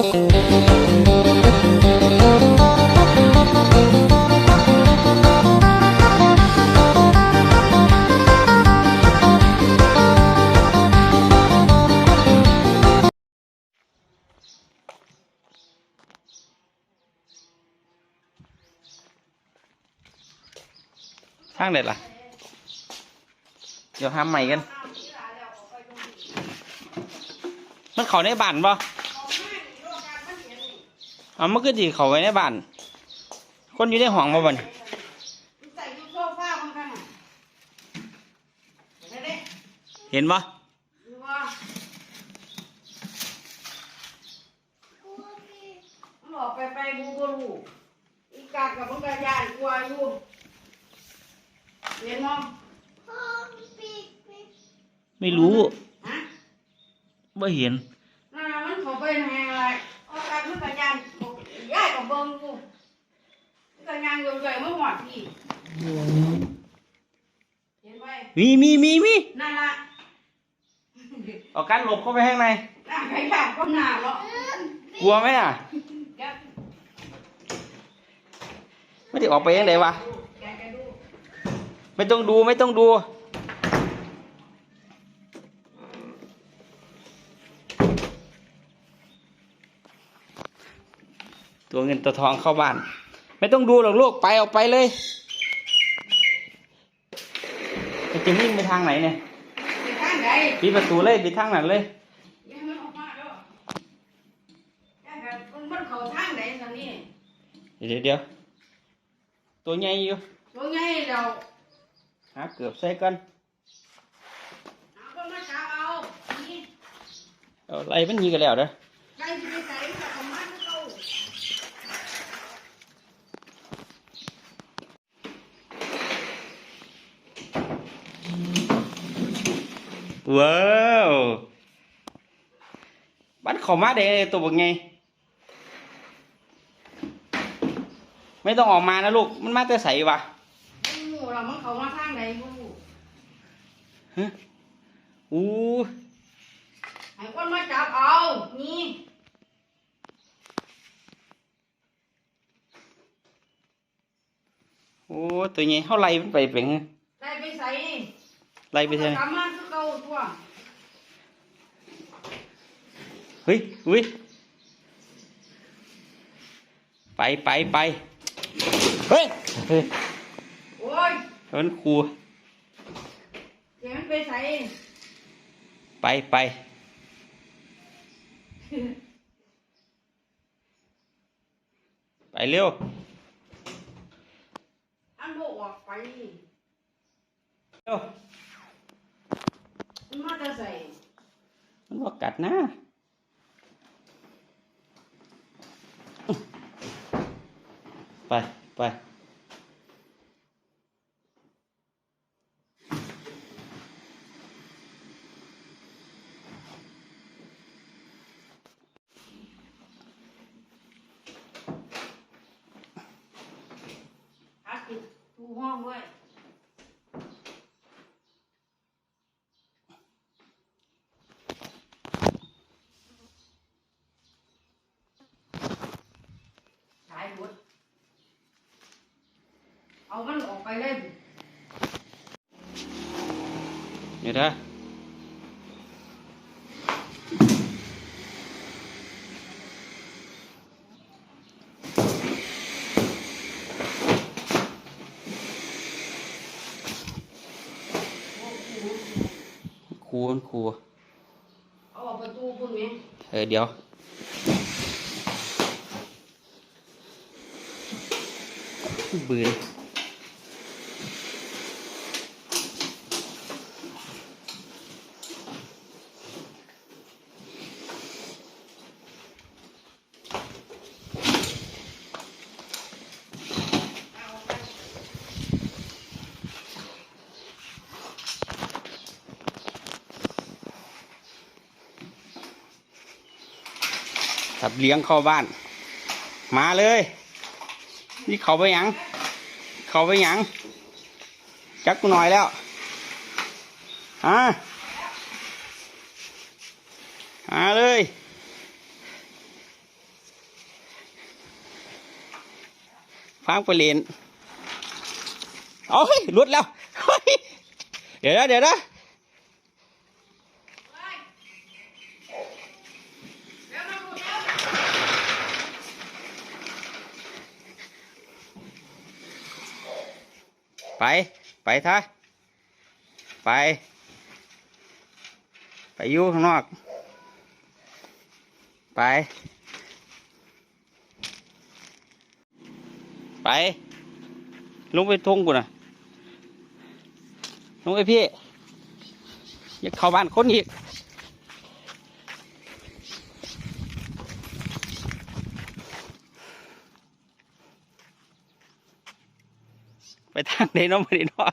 ทางเด็ดล่ะ เดี๋ยวทำใหม่กัน มันเขาด้บ้านปะ เอามันก็ดีเขาไว้ในบ้าน คนอยู่ในห้องมาบ่นใส่ยูโซฟามันกันน่ะเห็นไหมเห็นปะดูว่ามันออกไปไปบูบูรูอีกากับมันก็ยานกลัวอยู่เห็นมั้งไม่รู้ฮะไม่เห็นนั่นน่ะมันเขาไปแหงอะไรเอากามันก็ยาน ย้ายกับเบิ้งอยู่มันก็ยานอยู่เลยเมื่อหมดพี่เห็นไหมมีมีมีมีนั่นล่ะเอาการหลบเข้าไปข้างในน่าขยันก็หนาเนาะกลัวไหมอะแกไม่ได้ออกไปยังไงวะแกแกดูไม่ต้องดูไม่ต้องดู ตัวเงินตัวทองเข้าบ้าน ไม่ต้องดูหรอกลูกไปออกไปเลยมันจะวิ่งไปทางไหนเนี่ยไปทางไหนปิดประตูเลยปิดทางนั้นเลยอย่าให้มันออกมาเด้ออย่าให้มันมันเข้าทางไหนสันนี่เดี๋ยวเดี๋ยวตัวใหญ่อยู่ตัวใหญ่เราหาเกือบใส่กันเอาคนมาจับเอานี่เอาอะไรมันยีกันแล้วเด้อใครจะไปใส่กับของมันเขา ว้าวบัดเขอมาได้ตัวบักไง ไม่ต้องออกมานะลูก มันมาแต่ใสวะหมูเรามันเข้ามาทางไหนบูฮะอู้ให้คนมาจับเอา นี่โอ้ตัวใหญ่เท่าไรมันไปเป็นไงได้ไปใส่ไล่ไปเท่าไหกลับมาคือเก่าตัวเฮ้ยอุ้ยไปไปไปเฮ้ยเฮ้ยโอ้ยมันครูเดี๋ยวมันไปใส่ไปไปไปเร็ว อันโบออกไปเร็วมันมา จะใส่มันบอกกัดนะไปไปอาติดทูห้องด้วย สายบุด เอามันออกไปเลยเดี๋ยวนะครูมันครูเอาออกประตูคุณไหมเออเดี๋ยวบืน ขับเลี้ยงเข้าบ้าน มาเลย นี่เขาไปหยัง เขาไปหยัง จักกูหน่อยแล้วฮะหาเลยฟังไปเรียนเอาเฮ้ยหลุดแล้วเฮ้ยเดี๋ยวนะเดี๋ยวนะ เดี๋ยวมาดูแล้ว ไปซะไป ไปอยู่ข้างนอก ไป ไป ลงไปทุ่งกูนะลงไปพี่ อย่าเข้าบ้านคนอีก ทางเดนเนาะมาดิเนาะ